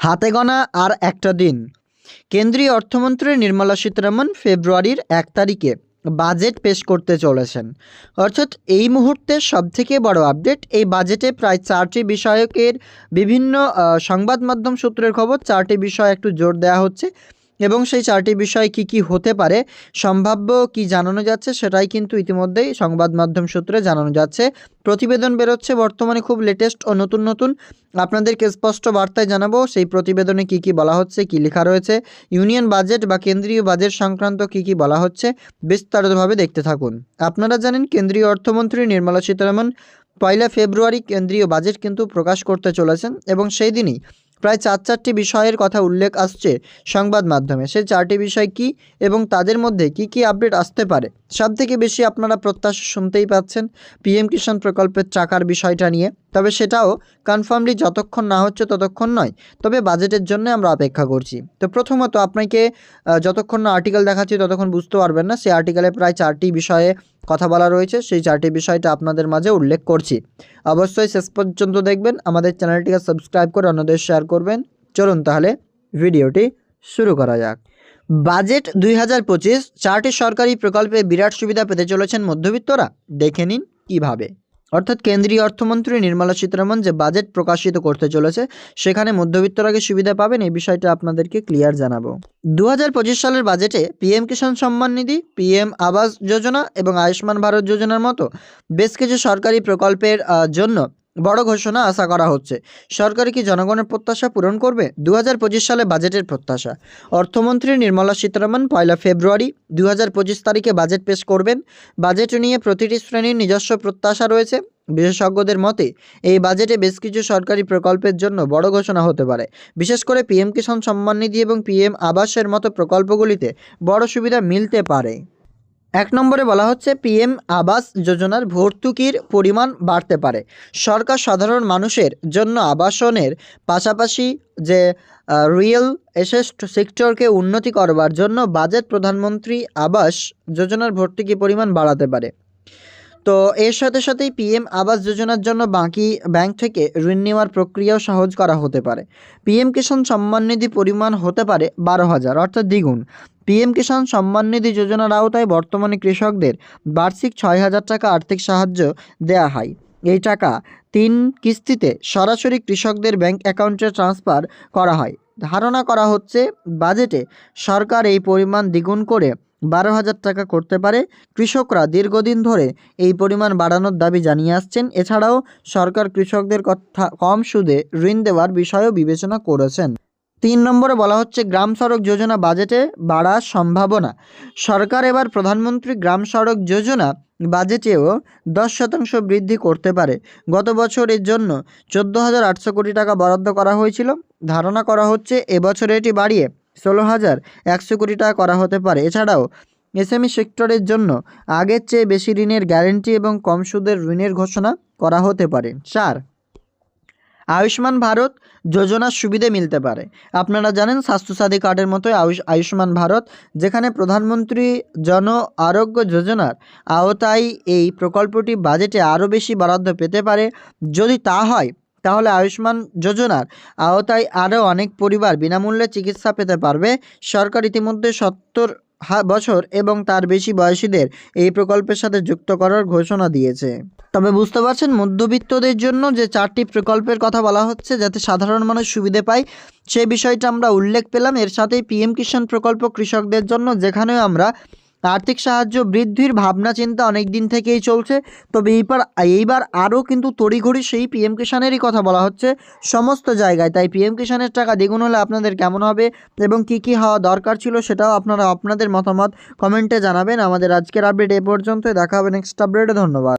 হাতে গোনা আর একটা দিন। কেন্দ্রীয় অর্থমন্ত্রী নির্মলা সীতারামন ফেব্রুয়ারির এক তারিখে বাজেট পেশ করতে চলেছেন। অর্থাৎ এই মুহূর্তে সবথেকে বড় আপডেট, এই বাজেটে প্রায় চারটি বিষয়কের বিভিন্ন সংবাদ মাধ্যম সূত্রের খবর, চারটি বিষয় একটু জোর দেওয়া হচ্ছে। এবং সেই চারটি বিষয় কি কি হতে পারে, সম্ভাব্য কি জানানো যাচ্ছে সেটাই কিন্তু ইতিমধ্যেই সংবাদ মাধ্যম সূত্রে জানানো যাচ্ছে। প্রতিবেদন বেরোচ্ছে বর্তমানে খুব লেটেস্ট ও নতুন নতুন। আপনাদেরকে স্পষ্ট বার্তায় জানাব, সেই প্রতিবেদনে কি কি বলা হচ্ছে, কি লেখা রয়েছে, ইউনিয়ন বাজেট বা কেন্দ্রীয় বাজেট সংক্রান্ত কি কি বলা হচ্ছে, বিস্তারিতভাবে দেখতে থাকুন। আপনারা জানেন, কেন্দ্রীয় অর্থমন্ত্রী নির্মলা সীতারামন পয়লা ফেব্রুয়ারি কেন্দ্রীয় বাজেট কিন্তু প্রকাশ করতে চলেছেন এবং সেই দিনই প্রায় চার চারটি বিষয়ের কথা উল্লেখ আসছে সংবাদ মাধ্যমে। সেই চারটি বিষয় কি এবং তাদের মধ্যে কি কি আপডেট আসতে পারে? সব থেকে বেশি আপনারা প্রত্যাশা শুনতেই পাচ্ছেন পিএম কিষাণ প্রকল্পের টাকার বিষয়টা নিয়ে। তবে সেটাও কনফার্মলি যতক্ষণ না হচ্ছে ততক্ষণ নয়। তবে বাজেটের জন্য আমরা অপেক্ষা করছি। তো প্রথমত আপনাকে যতক্ষণ না আর্টিকেল দেখাচ্ছি ততক্ষণ বুঝতে পারবেন না। সেই আর্টিকেলে প্রায় চারটি বিষয়ে কথা বলা রয়েছে। সেই চারটি বিষয়টা আপনাদের মাঝে উল্লেখ করছি। অবশ্যই শেষ পর্যন্ত দেখবেন। আমাদের চ্যানেলটিকে সাবস্ক্রাইব করে অন্যদের শেয়ার করবেন। চলুন তাহলে ভিডিওটি শুরু করা যাক। বাজেট দুই হাজার পঁচিশ, চারটি সরকারি প্রকল্পে বিরাট সুবিধা পেতে চলেছেন মধ্যবিত্তরা। দেখে নিন কীভাবে। অর্থাৎ কেন্দ্রীয় অর্থমন্ত্রী নির্মলা সীতারামন যে বাজেট প্রকাশিত করতে চলেছে, সেখানে মধ্যবিত্তরা কি সুবিধা পাবেন, এই বিষয়টা আপনাদেরকে ক্লিয়ার জানাব। দু হাজার পঁচিশ সালের বাজেটে পিএম কিষাণ সম্মান নিধি, পিএম আবাস যোজনা এবং আয়ুষ্মান ভারত যোজনার মতো বেশ কিছু সরকারি প্রকল্পের জন্য বড় ঘোষণা আশা করা হচ্ছে। সরকার কি জনগণের প্রত্যাশা পূরণ করবে? দু হাজার পঁচিশ সালে বাজেটের প্রত্যাশা। অর্থমন্ত্রী নির্মলা সীতারামন পয়লা ফেব্রুয়ারি দু হাজার পঁচিশ তারিখে বাজেট পেশ করবেন। বাজেট নিয়ে প্রতিটি শ্রেণির নিজস্ব প্রত্যাশা রয়েছে। বিশেষজ্ঞদের মতে, এই বাজেটে বেশ কিছু সরকারি প্রকল্পের জন্য বড় ঘোষণা হতে পারে। বিশেষ করে পিএম কিষাণ সম্মান নিধি এবং পিএম আবাসের মতো প্রকল্পগুলিতে বড় সুবিধা মিলতে পারে। এক নম্বরে বলা হচ্ছে পিএম আবাস যোজনার ভর্তুকির পরিমাণ বাড়তে পারে। সরকার সাধারণ মানুষের জন্য আবাসনের পাশাপাশি যে রিয়েল এসেস্ট সেক্টরকে উন্নতি করবার জন্য বাজেট প্রধানমন্ত্রী আবাস যোজনার ভর্তুকি পরিমাণ বাড়াতে পারে। তো এর সাথে সাথেই পিএম আবাস যোজনার জন্য বাকি ব্যাংক থেকে ঋণ নেওয়ার প্রক্রিয়াও সহজ করা হতে পারে। পিএম কিষাণ সম্মান নিধি পরিমাণ হতে পারে বারো হাজার, অর্থাৎ দ্বিগুণ। পিএম কিষাণ সম্মান নিধি যোজনার আওতায় বর্তমানে কৃষকদের বার্ষিক ছয় হাজার টাকা আর্থিক সাহায্য দেওয়া হয়। এই টাকা তিন কিস্তিতে সরাসরি কৃষকদের ব্যাংক অ্যাকাউন্টে ট্রান্সফার করা হয়। ধারণা করা হচ্ছে, বাজেটে সরকার এই পরিমাণ দ্বিগুণ করে বারো হাজার টাকা করতে পারে। কৃষকরা দীর্ঘদিন ধরে এই পরিমাণ বাড়ানোর দাবি জানিয়ে আসছেন। এছাড়াও সরকার কৃষকদের কথা, কম সুদে ঋণ দেওয়ার বিষয়েও বিবেচনা করেছেন। তিন নম্বরে বলা হচ্ছে, গ্রাম সড়ক যোজনা বাজেটে বাড়ার সম্ভাবনা। সরকার এবার প্রধানমন্ত্রী গ্রাম সড়ক যোজনা বাজেটেও দশ শতাংশ বৃদ্ধি করতে পারে। গত বছর এর জন্য চোদ্দ হাজার আটশো কোটি টাকা বরাদ্দ করা হয়েছিল। ধারণা করা হচ্ছে, এবছর এটি বাড়িয়ে ষোলো হাজার একশো কোটি টাকা করা হতে পারে। এছাড়াও, এসএমই সেক্টরের জন্য আগের চেয়ে বেশি ঋণের গ্যারেন্টি এবং কম সুদের ঋণের ঘোষণা করা হতে পারে। চার, আয়ুষ্মান ভারত যোজনার সুবিধে মিলতে পারে। আপনারা জানেন, স্বাস্থ্যসাথী কার্ডের মতোই আয়ুষ, আয়ুষ্মান ভারত, যেখানে প্রধানমন্ত্রী জন আরোগ্য যোজনার আওতায় এই প্রকল্পটি বাজেটে আরও বেশি বরাদ্দ পেতে পারে। যদি তা হয় তাহলে আয়ুষ্মান যোজনার আওতায় আরও অনেক পরিবার বিনামূল্যে চিকিৎসা পেতে পারবে। সরকার ইতিমধ্যে সত্তর বছর এবং তার বেশি বয়সীদের এই প্রকল্পের সাথে যুক্ত করার ঘোষণা দিয়েছে। তবে বুঝতে পারছেন, মধ্যবিত্তদের জন্য যে চারটি প্রকল্পের কথা বলা হচ্ছে যাতে সাধারণ মানুষ সুবিধে পায় সেই বিষয়টা আমরা উল্লেখ পেলাম। এর সাথেই পিএম কিষাণ প্রকল্প কৃষকদের জন্য, যেখানেও আমরা আর্থিক সাহায্য, বৃদ্ধির ভাবনা, চিন্তা অনেক দিন থেকেই চলছে। তবে এইবার এইবার আরও কিন্তু তড়িঘড়ি সেই পিএম কিষাণেরই কথা বলা হচ্ছে সমস্ত জায়গায়। তাই পিএম কিষাণের টাকা দ্বিগুণ হলে আপনাদের কেমন হবে এবং কি কি হওয়া দরকার ছিল সেটাও আপনারা আপনাদের মতামত কমেন্টে জানাবেন। আমাদের আজকের আপডেট এ পর্যন্ত দেখা হবে নেক্সট আপডেটে ধন্যবাদ।